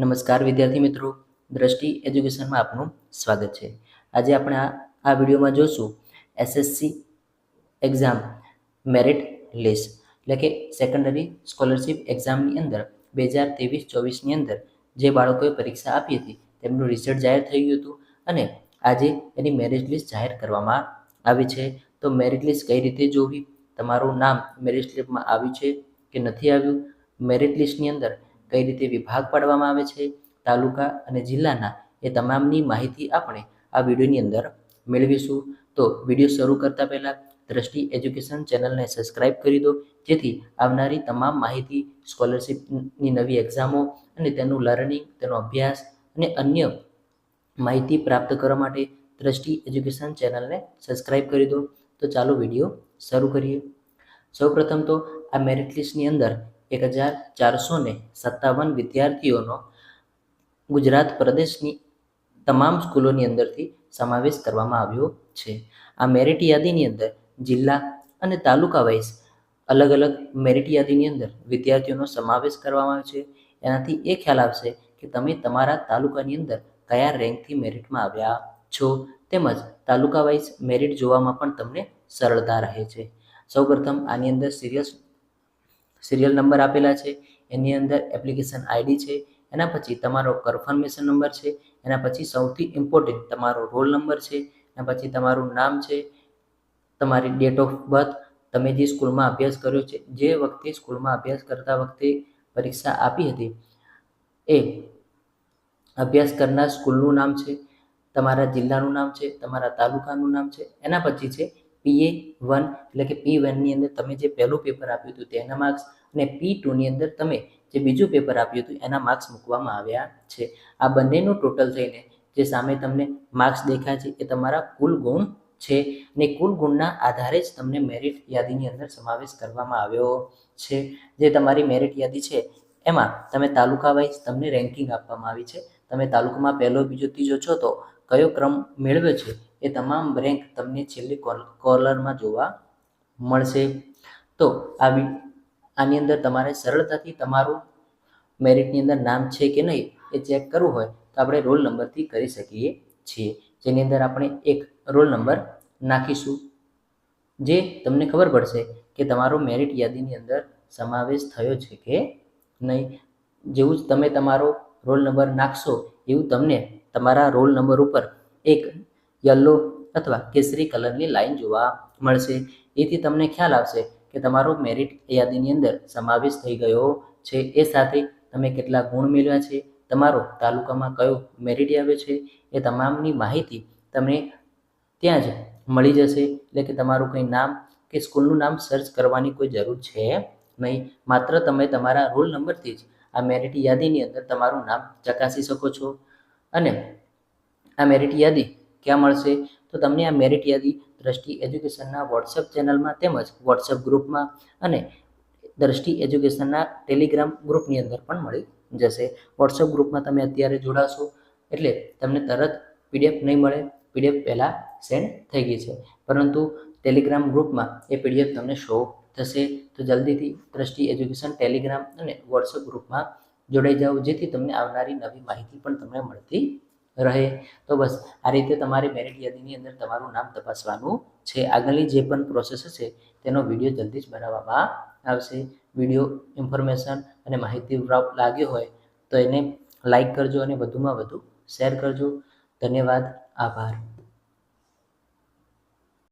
નમસ્કાર વિદ્યાર્થી મિત્રો. દ્રષ્ટિ એજ્યુકેશનમાં આપનું સ્વાગત છે. આજે આપણે આ વિડીયોમાં જોશું એસએસસી એક્ઝામ મેરિટ લિસ્ટ. એટલે કે સેકન્ડરી સ્કોલરશિપ એક્ઝામની અંદર બે હજાર ત્રેવીસ ચોવીસની અંદર જે બાળકોએ પરીક્ષા આપી હતી, તેમનું રિઝલ્ટ જાહેર થઈ ગયું હતું અને આજે એની મેરિટ લિસ્ટ જાહેર કરવામાં આવી છે. તો મેરિટ લિસ્ટ કઈ રીતે જોવી? તમારું નામ મેરિટ લિસ્ટમાં આવ્યું છે કે નથી આવ્યું? મેરિટ લિસ્ટની અંદર કઈ રીતે વિભાગ પાડવામાં આવે છે, તાલુકા અને જિલ્લાના એ તમામની માહિતી આપણે આ વિડીયોની અંદર મેળવીશું. તો વીડિયો શરૂ કરતાં પહેલાં દ્રષ્ટિ એજ્યુકેશન ચેનલને સબસ્ક્રાઇબ કરી દો, જેથી આવનારી તમામ માહિતી, સ્કોલરશિપની નવી એક્ઝામો અને તેનું લર્નિંગ, તેનો અભ્યાસ અને અન્ય માહિતી પ્રાપ્ત કરવા માટે દ્રષ્ટિ એજ્યુકેશન ચેનલને સબસ્ક્રાઇબ કરી દો. તો ચાલો વીડિયો શરૂ કરીએ. સૌપ્રથમ તો આ મેરિટ લિસ્ટની અંદર એક હજાર ચારસો ને સત્તાવન વિદ્યાર્થીઓનો ગુજરાત પ્રદેશની તમામ સ્કૂલોની અંદરથી સમાવેશ કરવામાં આવ્યો છે. આ મેરિટ યાદીની અંદર જિલ્લા અને તાલુકા વાઇઝ અલગ અલગ મેરિટ યાદીની અંદર વિદ્યાર્થીઓનો સમાવેશ કરવામાં આવ્યો છે. એનાથી એ ખ્યાલ આવશે કે તમે તમારા તાલુકાની અંદર કયા રેન્કથી મેરિટમાં આવ્યા છો તેમજ તાલુકા વાઇઝ મેરિટ જોવામાં પણ તમને સરળતા રહે છે. સૌપ્રથમ આની અંદર સિરિયસ સિરિયલ નંબર આપેલા છે, એની અંદર એપ્લિકેશન આઈડી છે, એના પછી તમારો કન્ફર્મેશન નંબર છે, એના પછી સૌથી ઇમ્પોર્ટન્ટ તમારો રોલ નંબર છે, એના પછી તમારું નામ છે, તમારી ડેટ ઓફ બર્થ તમે જે સ્કૂલમાં અભ્યાસ કર્યો છે, જે વખતે સ્કૂલમાં અભ્યાસ કરતા વખતે પરીક્ષા આપી હતી, એ અભ્યાસ કરનાર સ્કૂલનું નામ છે, તમારા જિલ્લાનું નામ છે, તમારા તાલુકાનું નામ છે, એના પછી છે પીએ વન એટલે કે પી વનની અંદર તમે જે પહેલું પેપર આપ્યું હતું તેના માર્ક્સ અને પી ટુની અંદર તમે જે બીજું પેપર આપ્યું હતું એના માર્ક્સ મૂકવામાં આવ્યા છે. આ બંનેનું ટોટલ થઈને જે સામે તમને માર્ક્સ દેખાય છે એ તમારા કુલ ગુણ છે અને કુલ ગુણના આધારે જ તમને મેરિટ યાદીની અંદર સમાવેશ કરવામાં આવ્યો છે. જે તમારી મેરિટ યાદી છે એમાં તમે તાલુકા વાઇઝ તમને રેન્કિંગ આપવામાં આવી છે. તમે તાલુકામાં પહેલો બીજો ત્રીજો છો તો કયો ક્રમ મેળવ્યો છે એ તમામ રેન્ક તમને છેલ્લી કોલરમાં જોવા મળશે. તો આ આની અંદર તમારે સરળતાથી તમારું મેરિટની અંદર નામ છે કે નહીં એ ચેક કરવું હોય તો આપણે રોલ નંબરથી કરી શકીએ છીએ. જેની અંદર આપણે એક રોલ નંબર નાખીશું. જે તમને ખબર પડશે કે તમારો મેરિટ યાદીની અંદર સમાવેશ થયો છે કે નહીં. જેવું જ તમે તમારો રોલ નંબર નાખશો એવું તમને તમારા રોલ નંબર ઉપર એક યલો અથવા કેસરી કલરની લાઈન જોવા મળશે. એથી તમને ખ્યાલ આવશે કે તમારો મેરિટ યાદીની અંદર સમાવેશ થઈ ગયો છે. એ સાથે તમે કેટલા ગુણ મેળવ્યા છે? તમારો તાલુકામાં કયો મેરિટ આવ્યો છે? એ તમામની માહિતી તમને ત્યાં જ મળી જશે. એટલે કે તમારું કંઈ નામ કે સ્કૂલનું નામ સર્ચ કરવાની કોઈ જરૂર છે નહીં. માત્ર તમે તમારા રોલ નંબરથી જ આ મેરિટ યાદીની અંદર તમારું નામ ચકાસી શકો છો. અને આ મેરિટ યાદી ક્યાં મળશે? તો તમને આ મેરિટ યાદી દ્રષ્ટિ એજ્યુકેશનના વોટ્સએપ ચેનલમાં તેમજ વોટ્સએપ ગ્રુપમાં અને દ્રષ્ટિ એજ્યુકેશનના ટેલિગ્રામ ગ્રુપની અંદર પણ મળી જશે. વોટ્સએપ ગ્રુપમાં તમે અત્યારે જોડાશો એટલે તમને તરત પીડીએફ નહીં મળે પીડીએફ પહેલાં સેન્ડ થઈ ગઈ છે. પરંતુ ટેલિગ્રામ ગ્રુપમાં એ પીડીએફ તમને શો થશે. તો જલ્દીથી દ્રષ્ટિ એજ્યુકેશન, ટેલિગ્રામ અને વોટ્સઅપ ગ્રુપમાં જોડાઈ જાઓ. જેથી તમને આવનારી નવી માહિતી પણ તમને મળતી રહે. તો બસ, આ રીતે તમારી મેરિટ યાદીની અંદર તમારું નામ તપાસવાનું છે. આગળની જે પણ પ્રોસેસ હશે, તેનો વીડિયો જલ્દી જ બનાવવામાં આવશે. વીડિયો ઇન્ફોર્મેશન અને માહિતી લાગ્યો હોય, તો એને લાઈક કરજો અને વધુમાં વધુ શેર કરજો. ધન્યવાદ, આભાર.